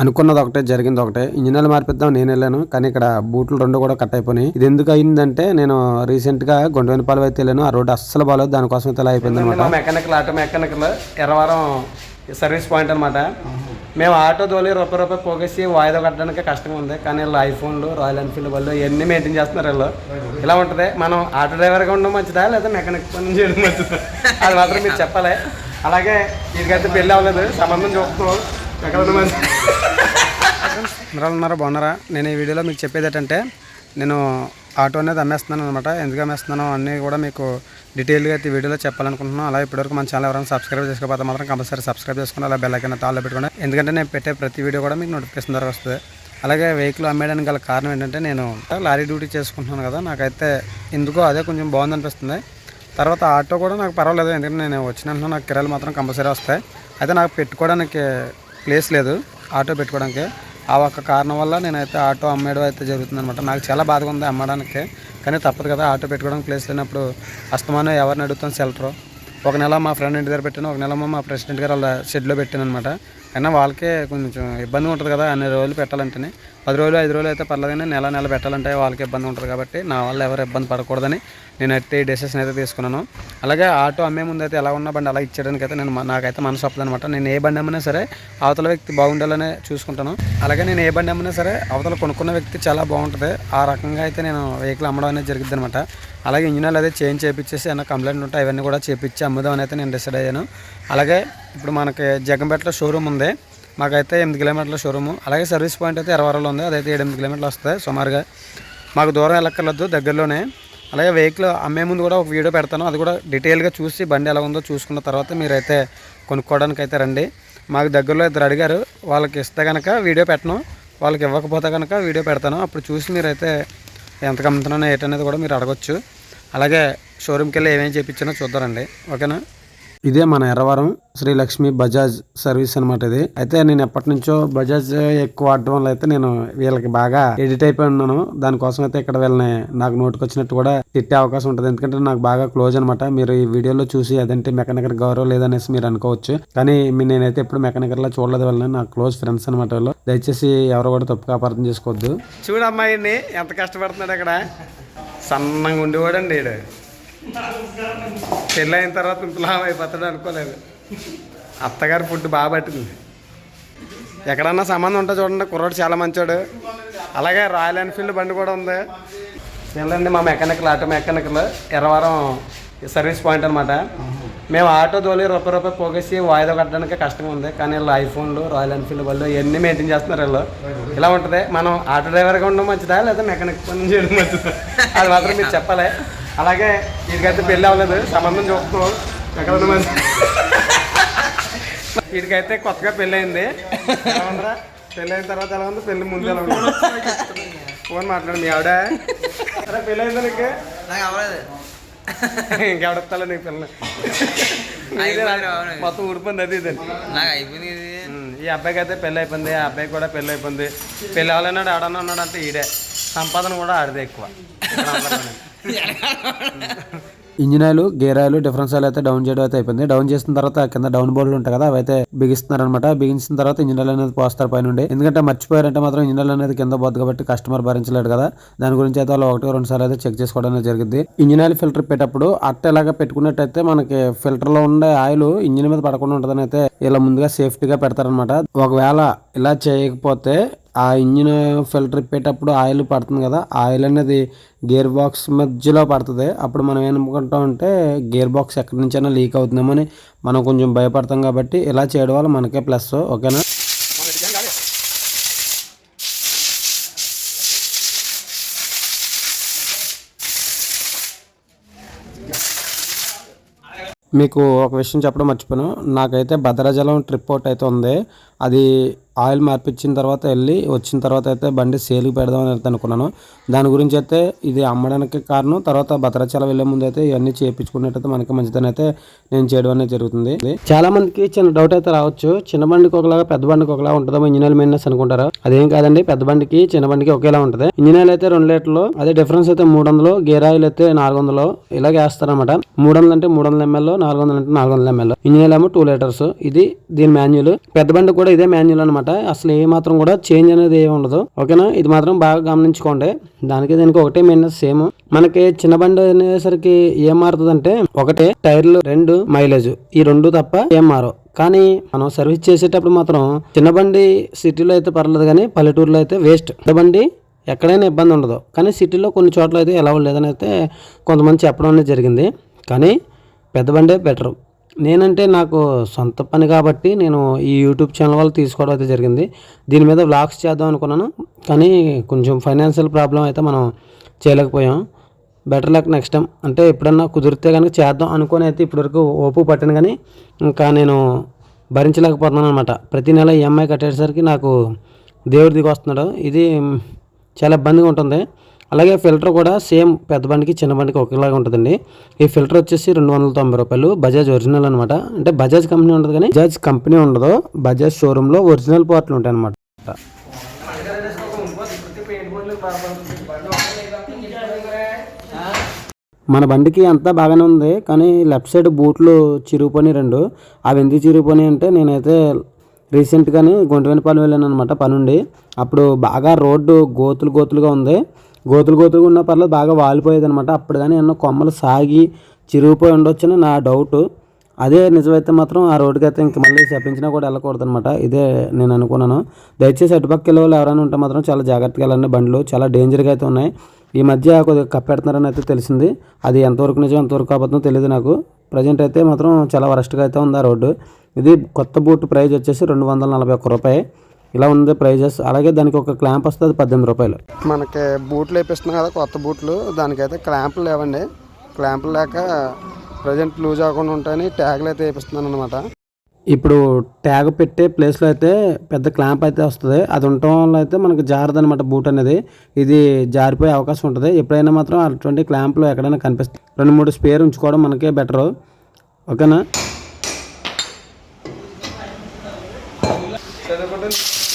అనుకున్నది ఒకటే జరిగింది ఒకటే ఇంజనీర్ మార్పిద్దాం నేను వెళ్ళాను. కానీ ఇక్కడ బూట్లు రెండు కూడా కట్ అయిపోయినాయి. ఇది ఎందుకు అయిందంటే నేను రీసెంట్గా గుండెవెనపాలెం అయితే వెళ్ళాను. ఆ రోడ్ అస్సలు బాగాలేదు దానికోసం ఇలా అయిపోయింది అనమాట. Mechanical auto mechanical Erravaram service point అనమాట. మేము ఆటో తోలి రూపాయి రూపాయి పోగేసి వాయిదా కట్టడానికి కష్టంగా ఉంది. కానీ వీళ్ళు ఐఫోన్లు రాయల్ ఎన్ఫీల్డ్ వాళ్ళు ఇవన్నీ మెయింటైన్ చేస్తున్నారు వీళ్ళు? ఇలా ఉంటుంది. మనం ఆటో డ్రైవర్గా ఉండడం మంచిదా? లేదా మెకానిక్ పని చేయడం మంచిదా? అది మాత్రం మీరు చెప్పాలి. అలాగే వీరికైతే పెళ్ళి అవ్వలేదు. సంబంధం చూస్తున్నాం. మీరు ఉన్నారా? బాగున్నారా? నేను ఈ వీడియోలో మీకు చెప్పేది ఏంటంటే నేను ఆటో అనేది అమ్మేస్తున్నాను అనమాట ఎందుకు అమ్మేస్తున్నానో అన్నీ కూడా మీకు డీటెయిల్గా అయితే ఈ వీడియోలో చెప్పాలనుకుంటున్నాను. అలా ఇప్పటివరకు మన ఛానల్ ఎవరైనా సబ్స్క్రైబ్ చేసుకోకపోతే మాత్రం కంపల్సరీ సబ్స్క్రైబ్ చేసుకుని అలా బెల్లకైనా తాళ్ళు పెట్టుకోండి. ఎందుకంటే నేను పెట్టే ప్రతి వీడియో కూడా మీకు నోటిఫికేషన్ ద్వారా వస్తుంది. అలాగే వెహికల్ అమ్మేయడానికి గల కారణం ఏంటంటే నేను లారీ డ్యూటీ చేసుకుంటున్నాను కదా నాకైతే ఎందుకో అదే కొంచెం బాగుంది అనిపిస్తుంది తర్వాత ఆటో కూడా నాకు పర్వాలేదు ఎందుకంటే నేను వచ్చిన వెంటనే నాకు కిరాయిలు మాత్రం కంపల్సరీ వస్తాయి. అయితే నాకు పెట్టుకోవడానికి ప్లేస్ లేదు ఆటో పెట్టుకోవడానికి. ఆ ఒక్క కారణం వల్ల నేనైతే ఆటో అమ్మేయడం అయితే జరుగుతుంది అనమాట నాకు చాలా బాధగా ఉంది అమ్మడానికి. కానీ తప్పదు కదా ఆటో పెట్టుకోవడానికి ప్లేస్ లేనప్పుడు అస్తమానం ఎవరిని అడుగుతాను సెల్టరు. ఒక నెల మా ఫ్రెండ్ ఇంటి దగ్గర పెట్టాను ఒక నెల మా ప్రెసిడెంట్ గారు వాళ్ళ షెడ్లో పెట్టాను అనమాట అయినా వాళ్ళకే కొంచెం ఇబ్బంది ఉంటుంది కదా అన్ని రోజులు పెట్టాలంటేనే. పది రోజులు ఐదు రోజులు అయితే పర్లేదు కానీ నెల నెల పెట్టాలంటే వాళ్ళకి ఇబ్బంది ఉంటుంది కాబట్టి నా వల్ల ఎవరు ఇబ్బంది పడకూడదని నేను అయితే డెసిషన్ అయితే తీసుకున్నాను. అలాగే ఆటో అమ్మే ముందు అయితే ఎలా ఉన్న బండి అలా ఇచ్చేయడానికి అయితే నేను నాకైతే మనసు అనమాట నేను ఏ బండి అమ్మినా సరే అవతల వ్యక్తి బాగుండాలనే చూసుకుంటాను. అలాగే నేను ఏ బండి అమ్మినా సరే అవతల కొనుక్కున్న వ్యక్తి చాలా బాగుంటుంది. ఆ రకంగా అయితే నేను వెహికల్ అమ్మడం అనేది జరిగింది అనమాట అలాగే ఇంజనీర్లు అదే చేంజ్ చేయించేసి ఏమైనా కంప్లైంట్ ఉంటే అవన్నీ కూడా చేయించి అమ్ముదాం అని అయితే నేను డిసైడ్ అయ్యాను. అలాగే ఇప్పుడు మనకి జగంపేటలో షోరూమ్ ఉంది. మాకైతే ఎనిమిది కిలోమీటర్ల షోరూము అలాగే సర్వీస్ పాయింట్ అయితే ఎరవరలో ఉంది. అదైతే ఎనిమిది కిలోమీటర్లు వస్తాయి సుమారుగా. మాకు దూరం వెళ్ళక్కర్లేదు దగ్గరలోనే. అలాగే వెహికల్ అమ్మే ముందు కూడా ఒక వీడియో పెడతాను. అది కూడా డీటెయిల్గా చూసి బండి ఎలా ఉందో చూసుకున్న తర్వాత మీరైతే కొనుక్కోవడానికి అయితే రండి. మాకు దగ్గరలో ఇద్దరు అడిగారు వాళ్ళకి ఇస్తే కనుక వీడియో పెట్టను. వాళ్ళకి ఇవ్వకపోతే కనుక వీడియో పెడతాను. అప్పుడు చూసి మీరైతే ఎంత అమ్ముతున్నానో ఏంటనేది కూడా మీరు అడగచ్చు. అలాగే షోరూమ్కి వెళ్ళి ఏమేమి చేయించానో చూద్దారండి ఓకేనా? ఇదే మన ఎర్రవరం శ్రీ లక్ష్మి బజాజ్ సర్వీస్ అనమాట ఇది. అయితే నేను ఎప్పటి నుంచో బజాజ్ ఎక్కువ ఆడటం వల్ల అయితే నేను వీళ్ళకి బాగా ఎడిట్ అయిపోయి ఉన్నాను. దానికోసం అయితే ఇక్కడ వీళ్ళని నాకు నోటుకొచ్చినట్టు కూడా తిట్టే అవకాశం ఉంటుంది. ఎందుకంటే నాకు బాగా క్లోజ్ అనమాట మీరు ఈ వీడియోలో చూసి అదంటే మెకానికల్ గౌరవం లేదనేసి మీరు అనుకోవచ్చు. కానీ నేనైతే ఎప్పుడు మెకానికల్ లా చూడలేదు వాళ్ళని. నాకు క్లోజ్ ఫ్రెండ్స్ అనమాట వాళ్ళు. దయచేసి ఎవరు కూడా తప్పుగా అపార్థం చేసుకోవద్దు. చూడు ఎంత కష్టపడుతున్నాడు అక్కడ. సన్నంగా ఉండేవాడండి పెళ్ళి అయిన తర్వాత ఇంత లాభం అయిపోతాడు అనుకోలేదు. అత్తగారి ఫుడ్ బాగా పట్టింది. ఎక్కడన్నా సంబంధం ఉంటే చూడండి కుర్రాడు చాలా మంచోడు. అలాగే రాయల్ ఎన్ఫీల్డ్ బండి కూడా ఉంది. వెళ్ళండి మా mechanical auto mechanical Erravaram service point అనమాట మేము ఆటో తోలి రూపాయి రూపాయి పోగేసి వాయిదా కట్టడానికి కష్టంగా ఉంది. కానీ వీళ్ళు ఐఫోన్లు రాయల్ ఎన్ఫీల్డ్ వాళ్ళు ఇవన్నీ మెయింటైన్ చేస్తున్నారు వీళ్ళు? ఇలా ఉంటుంది. మనం ఆటో డ్రైవర్గా ఉండడం మంచిదా లేదా మెకానిక్ పని చేయడం మంచిదా? అది మాత్రం మీరు చెప్పాలి. అలాగే వీడికైతే పెళ్ళి అవ్వలేదు. సంబంధం చూస్తున్నాం. ఎక్కడ ఉన్న మంచి వీడికైతే కొత్తగా పెళ్ళి అయింది? పెళ్ళి అయిన తర్వాత ఎలా ఉంది? పెళ్ళి ముందు ఎలా ఉంది? ఫోన్ మాట్లాడు మీ ఆవిడ. అరే పెళ్ళి అయిందా నీకు ఇంకెవడెత్తాలో నీకు పిల్ల. అయిపోయింది, అవును. మొత్తం ఊడిపోయింది అది ఇది. నాకు అయిపోయింది ఈ అబ్బాయికి అయితే పెళ్ళి అయిపోయింది ఆ అబ్బాయికి కూడా పెళ్ళి అయిపోయింది. పెళ్ళి అవ్వాలన్నాడు ఆడన్నా ఉన్నాడు అంటే ఈడే. సంపాదన కూడా ఆడిదే ఎక్కువ. Engine oil gear oil difference oil అయితే డౌన్ చేయడం అయితే అయిపోయింది. డౌన్ చేసిన తర్వాత కింద డౌన్ బోర్డులు ఉంటాయి కదా అవైతే అయితే బిగిస్తున్నారు అనమాట బిగించిన తర్వాత ఇంజిన్ ఆయిల్ అనేది పోస్తారు పైనుండి. ఎందుకంటే మర్చిపోయారంటే మాత్రం ఇంజిన్ ఆయిల్ అనేది కింద పోద్ది కాబట్టి కస్టమర్ భరించలేడు కదా. దాని గురించి అయితే వాళ్ళు ఒకటి రెండు సార్లు అయితే చెక్ చేసుకోవడం అనేది జరిగింది. ఇంజిన్ ఆయిల్ ఫిల్టర్ పెట్టేటప్పుడు అట్ట ఇలాగా పెట్టుకున్నట్టయితే మనకి ఫిల్టర్లో ఉండే ఆయిల్ ఇంజిన్ మీద పడకుండా ఉంటుందని అయితే ఇలా ముందుగా సేఫ్టీగా పెడతారనమాట ఒకవేళ ఇలా చేయకపోతే ఆ ఇంజిన్ ఫిల్టర్ ఇప్పేటప్పుడు ఆయిల్ పడుతుంది కదా ఆయిల్ అనేది గేర్ బాక్స్ మధ్యలో పడుతుంది. అప్పుడు మనం ఏమనుకుంటాం అంటే గేర్ బాక్స్ ఎక్కడి నుంచైనా లీక్ అవుతుందేమో అని మనం కొంచెం భయపడతాం కాబట్టి ఇలా చేయడం వల్ల మనకే ప్లస్ ఓకేనా? మీకు ఒక విషయం చెప్పడం మర్చిపోయాను. నాకైతే భద్రాచలం ట్రిప్ అవుట్ అయితే ఉంది. అది ఆయిల్ మార్పించిన తర్వాత వెళ్ళి వచ్చిన తర్వాత అయితే బండి సేల్కి పెడదామని అయితే అనుకున్నాను. దాని గురించి అయితే ఇది అమ్మడానికి కారణం తర్వాత భద్రాచలం వెళ్ళే ముందు అయితే ఇవన్నీ చేయించుకున్నట్టయితే మనకి మంచిదని అయితే నేను చేయడం అనేది జరుగుతుంది. చాలా మందికి చిన్న డౌట్ అయితే రావచ్చు. చిన్న బండికి ఒకలాగా పెద్ద బండికి ఒకలా ఉంటుందో ఇంజనీర్ మెయిన్స్ అనుకుంటారు? అదేం కాదండి పెద్ద బండికి చిన్న బండికి ఒకేలా ఉంటుంది. ఇంజనీర్ అయితే రెండు లీటర్లు అదే డిఫరెన్స్ అయితే మూడు వందలు గేర్ ఆయిల్ అయితే నాలుగు వందలు ఇలాగే వేస్తారనమాట మూడు వందలు అంటే మూడు వందల ఎంఎల్ నాలుగు వందలు అంటే నాలుగు వందల ఎంఎల్ ఇంజనీర్ ఏమో టూ లీటర్స్ ఇది దీని మాన్యువల్ పెద్ద బండి కూడా ఇదే మాన్యువల్ అనమాట అనమాట. అసలు ఏ మాత్రం కూడా చేంజ్ అనేది ఏమి ఉండదు. ఓకేనా? ఇది మాత్రం బాగా గమనించుకోండి. దానికి దీనికి ఒకటే మైనస్ సేమ్ మనకి చిన్న బండి అనేసరికి ఏం మారుతుంది ఒకటే టైర్లు రెండు మైలేజ్ ఈ రెండు తప్ప ఏం మారవు. కానీ మనం సర్వీస్ చేసేటప్పుడు మాత్రం చిన్న బండి సిటీలో అయితే పర్లేదు కానీ పల్లెటూరులో అయితే వేస్ట్ పెద్ద బండి ఎక్కడైనా ఇబ్బంది ఉండదు. కానీ సిటీలో కొన్ని చోట్ల అయితే ఎలా లేదని అయితే కొంతమంది చెప్పడం అనేది జరిగింది. కానీ పెద్ద బండే బెటరు నేనంటే నాకు సొంత పని కాబట్టి నేను ఈ యూట్యూబ్ ఛానల్ వాళ్ళు తీసుకోవడం అయితే జరిగింది. దీని మీద వ్లాగ్స్ చేద్దాం అనుకున్నాను. కానీ కొంచెం ఫైనాన్షియల్ ప్రాబ్లం అయితే మనం చేయలేకపోయాం. Better luck next time. అంటే ఎప్పుడన్నా కుదిరితే కనుక చేద్దాం అనుకుని అయితే ఇప్పటివరకు ఓపు పట్టాను కానీ ఇంకా నేను భరించలేకపోతున్నాను అనమాట ప్రతి నెల ఈఎంఐ కట్టేసరికి నాకు దేవుడి దిగి వస్తున్నాడు. ఇది చాలా ఇబ్బందిగా ఉంటుంది. అలాగే ఫిల్టర్ కూడా సేమ్ పెద్ద బండికి చిన్న బండికి ఒకేలాగా ఉంటుందండి. ఈ ఫిల్టర్ వచ్చేసి రెండు వందల తొంభై రూపాయలు. బజాజ్ ఒరిజినల్ అనమాట అంటే బజాజ్ కంపెనీ ఉండదు కానీ బజాజ్ కంపెనీ ఉండదు. బజాజ్ షోరూంలో ఒరిజినల్ పార్ట్లు ఉంటాయి అనమాట మన బండికి అంతా బాగానే ఉంది. కానీ లెఫ్ట్ సైడ్ బూట్లు చిరిగిపోయి రెండు. అవి ఎందుకు చిరిగిపోయి అంటే నేనైతే రీసెంట్గానే గుంటవేనిపాలెం వెళ్ళాను అనమాట పనుండి. అప్పుడు బాగా రోడ్డు గోతులు గోతులుగా ఉంది. గోతులు గోతులుగా ఉన్న పర్లేదు బాగా వాలిపోయేది అనమాట అప్పుడు కానీ ఎన్నో కొమ్మలు సాగి చిరిగిపోయి ఉండొచ్చని నా డౌట్ అదే నిజమైతే మాత్రం ఆ రోడ్డుకి అయితే ఇంక మళ్ళీ చెప్పించినా కూడా వెళ్ళకూడదు అనమాట ఇదే నేను అనుకున్నాను. దయచేసి అటుపక్క వాళ్ళు ఎవరైనా ఉంటే మాత్రం చాలా జాగ్రత్తగా వెళ్ళండి. బండ్లు చాలా డేంజర్గా అయితే ఉన్నాయి. ఈ మధ్య కొద్దిగా కప్పెడుతున్నారని అయితే తెలిసింది. అది ఎంతవరకు నిజం ఎంతవరకు అబద్ధం తెలియదు నాకు. ప్రజెంట్ అయితే మాత్రం చాలా వరస్ట్గా అయితే ఉంది ఆ రోడ్డు. ఇది కొత్త బూట్ ప్రైజ్ వచ్చేసి రెండు వందల నలభై ఒక్క రూపాయి. ఇలా ఉంది ప్రైజెస్. అలాగే దానికి ఒక క్లాంప్ వస్తుంది పద్దెనిమిది రూపాయలు. మనకి బూట్లు వేపిస్తున్నాం కదా కొత్త బూట్లు. దానికైతే క్లాంపులు లేవండి. క్లాంపులు లేక ప్రజెంట్ లూజ్ అవ్వకుండా ఉంటాయని ట్యాగ్లు అయితే వేపిస్తున్నాను అనమాట ఇప్పుడు ట్యాగ్ పెట్టే ప్లేస్లో అయితే పెద్ద క్లాంప్ అయితే వస్తుంది. అది ఉండటం వల్ల అయితే మనకి జారదు అనమాట బూట్ అనేది. ఇది జారిపోయే అవకాశం ఉంటుంది. ఎప్పుడైనా మాత్రం అటువంటి క్లాంప్లు ఎక్కడైనా కనిపిస్తాయి రెండు మూడు స్పేర్ ఉంచుకోవడం మనకే బెటరు. ఓకేనా? natin.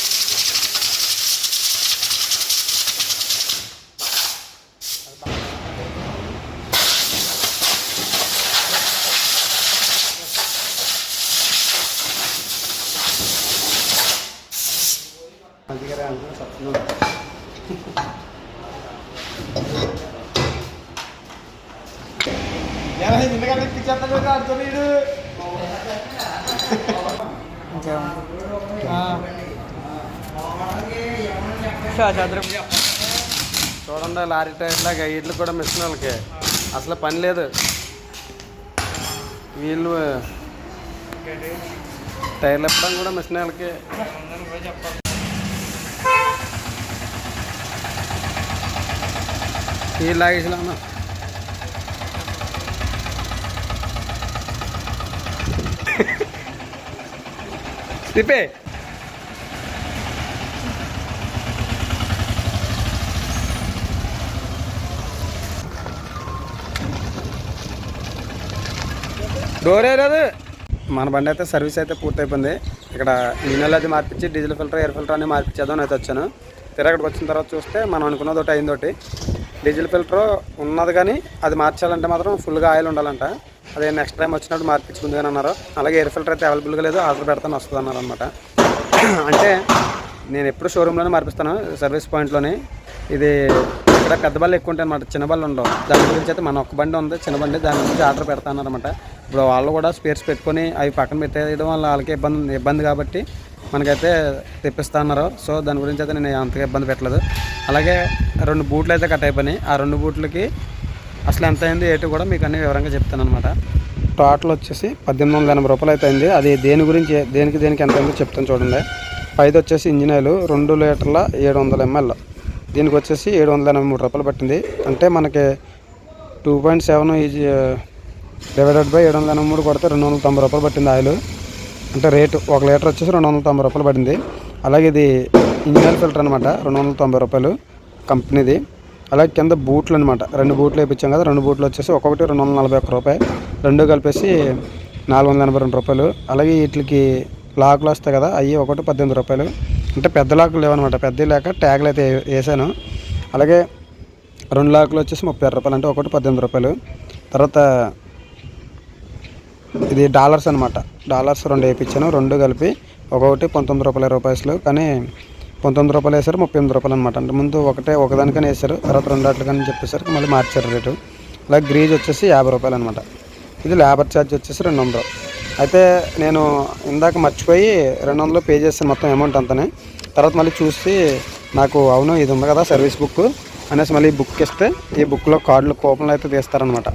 Hindi ka rin ang juga nun. Yan lang, hindi nagkakikichat na doon. Ah. చూడండి లారీ టైర్లాగా వీళ్ళు కూడా మిషన్ వాళ్ళకి. అసలు పని లేదు. వీళ్ళు టైర్లు ఇప్పడం కూడా మిషన్ వాళ్ళకి. వీళ్ళు లాగేసిన తిప్పే డోర్ లేదు. మన బండి అయితే సర్వీస్ అయితే పూర్తయిపోయింది. ఇక్కడ ఇంజనీర్ అది మార్పించి డీజిల్ ఫిల్టర్ ఎయిర్ ఫిల్టర్ అన్ని మార్పించేద్దామని అయితే వచ్చాను. తీరా అక్కడికి వచ్చిన తర్వాత చూస్తే మనం అనుకున్నది ఒకటి అయిందోటి. డీజిల్ ఫిల్టర్ ఉన్నది కానీ అది మార్చాలంటే మాత్రం ఫుల్గా ఆయిల్ ఉండాలంట. అదే నెక్స్ట్ టైం వచ్చినప్పుడు మార్పించుకుంది కానీ అన్నారు. అలాగే ఎయిర్ ఫిల్టర్ అయితే అవైలబుల్గా లేదు ఆర్డర్ పెడతాను వస్తుంది అన్నారు అనమాట అంటే నేను ఎప్పుడు షోరూంలోనే మార్పిస్తాను సర్వీస్ పాయింట్లోనే. ఇది ఇక్కడ పెద్ద బళ్ళు ఎక్కువ ఉంటాయి అనమాట చిన్న బళ్ళు ఉండవు. దాని గురించి అయితే మన ఒక్క బండి ఉంది చిన్న బండి దాని గురించి ఆర్డర్ పెడతాను అనమాట ఇప్పుడు వాళ్ళు కూడా స్పేర్స్ పెట్టుకొని అవి పక్కన పెట్టేయడం వల్ల వాళ్ళకి ఇబ్బంది ఇబ్బంది కాబట్టి మనకైతే తెప్పిస్తా అన్నారు సో దాని గురించి అయితే నేను అంతగా ఇబ్బంది పెట్టలేదు. అలాగే రెండు బూట్లు అయితే కట్ అయిపోయినాయి. ఆ రెండు బూట్లకి అసలు ఎంత అయింది ఏంటి కూడా మీకు అన్ని వివరంగా చెప్తాను అనమాట టోటల్ వచ్చేసి పద్దెనిమిది వందల ఎనభై రూపాయలు అయితే అయింది. అది దేని గురించి దేనికి దేనికి ఎంత అయిందో చెప్తాను చూడండి. పైది వచ్చేసి ఇంజిన్ ఆయిల్ రెండు లీటర్ల ఏడు వందల ఎంఎల్. దీనికి వచ్చేసి ఏడు వందల ఎనభై మూడు రూపాయలు పట్టింది. అంటే మనకి two point seven easy divided by ఏడు వందల ఎనభై మూడు కొడితే రెండు వందల తొంభై రూపాయలు పట్టింది ఆయిల్. అంటే రేటు ఒక లీటర్ వచ్చేసి రెండు వందల తొంభై రూపాయలు పడింది. అలాగే ఇది ఇంజిన్ ఆయిల్ ఫిల్టర్ అనమాట రెండు వందల తొంభై రూపాయలు కంపెనీది. అలాగే కింద బూట్లు అనమాట రెండు బూట్లు వేయించాం కదా రెండు బూట్లు వచ్చేసి ఒక్కొక్కటి రెండు వందల నలభై ఒక్క రూపాయి రెండు కలిపేసి నాలుగు వందల ఎనభై రెండు రూపాయలు. అలాగే వీటికి లాకులు వస్తాయి కదా అవి ఒకటి పద్దెనిమిది రూపాయలు. అంటే పెద్ద లాకులు లేవనమాట పెద్ద లేక ట్యాగులు అయితే వేసాను. అలాగే రెండు లాకులు వచ్చేసి ముప్పై ఆరు రూపాయలు అంటే ఒకటి పద్దెనిమిది రూపాయలు. తర్వాత ఇది డాలర్స్ అనమాట డాలర్స్ రెండు వేయించాను రెండు కలిపి ఒక్కొక్కటి పంతొమ్మిది రూపాయల రూపాయలు కానీ పంతొమ్మిది రూపాయలు వేసారు ముప్పై ఎనిమిది రూపాయలు అనమాట అంటే ముందు ఒకటే ఒకదానికని వేసారు తర్వాత రెండు అట్లకని చెప్పేసరికి మళ్ళీ మార్చారు రేటు. అలాగే గ్రీజ్ వచ్చేసి యాభై రూపాయలు అనమాట ఇది లేబర్ ఛార్జ్ వచ్చేసి రెండు వందలు. అయితే నేను ఇందాక మర్చిపోయి రెండు వందలు పే చేస్తాను మొత్తం అమౌంట్ అంతనే. తర్వాత మళ్ళీ చూసి నాకు అవును ఇది ఉంది కదా సర్వీస్ బుక్ అనేసి మళ్ళీ బుక్ ఇస్తే ఈ బుక్లో కార్డులు కూపన్లు అయితే తీస్తారనమాట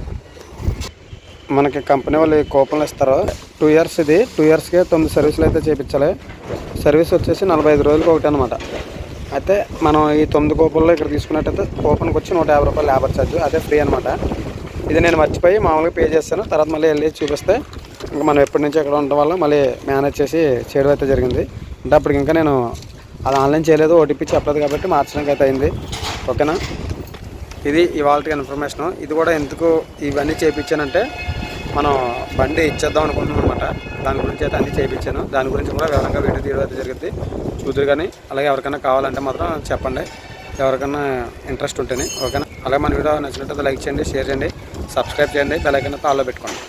మనకి కంపెనీ వాళ్ళు కూపన్లు ఇస్తారు టూ ఇయర్స్ ఇది టూ ఇయర్స్కే తొమ్మిది సర్వీసులు అయితే చేయించాలి సర్వీస్ వచ్చేసి నలభై ఐదు రోజులకు ఒకటి అనమాట అయితే మనం ఈ తొమ్మిది కూపన్లో ఇక్కడ తీసుకున్నట్టయితే కూపన్కి వచ్చి నూట యాభై రూపాయలు లేబర్ ఛార్జ్ అదే ఫ్రీ అనమాట ఇది నేను మర్చిపోయి మామూలుగా పే చేస్తాను తర్వాత మళ్ళీ వెళ్ళి చూపిస్తే ఇంకా మనం ఎప్పటి నుంచి ఎక్కడ ఉండడం వల్ల మళ్ళీ మేనేజ్ చేసి చేయడం అయితే జరిగింది. అంటే అప్పటికి ఇంకా నేను అది ఆన్లైన్ చేయలేదు ఓటీపీ చెప్పలేదు కాబట్టి మార్చడానికి అయితే అయింది. ఓకేనా? ఇది ఇవాళ ఇన్ఫర్మేషన్ ఇది కూడా ఎందుకు ఇవన్నీ చేయించానంటే మనం బండి ఇచ్చేద్దాం అనుకుంటున్నాం అనమాట దాని గురించి అయితే అన్నీ చేయించాను దాని గురించి కూడా వివరంగా వీడియో తీయడం అయితే జరిగింది. చూద్దరు కానీ అలాగే ఎవరికైనా కావాలంటే మాత్రం చెప్పండి. ఎవరికైనా ఇంట్రెస్ట్ ఉంటేనే ఓకేనా? అలాగే మన వీడియో నచ్చినట్టు లైక్ చేయండి షేర్ చేయండి సబ్స్క్రైబ్ చేయండి బెల్ ఐకాన్ తాల్లో పెట్టుకోండి.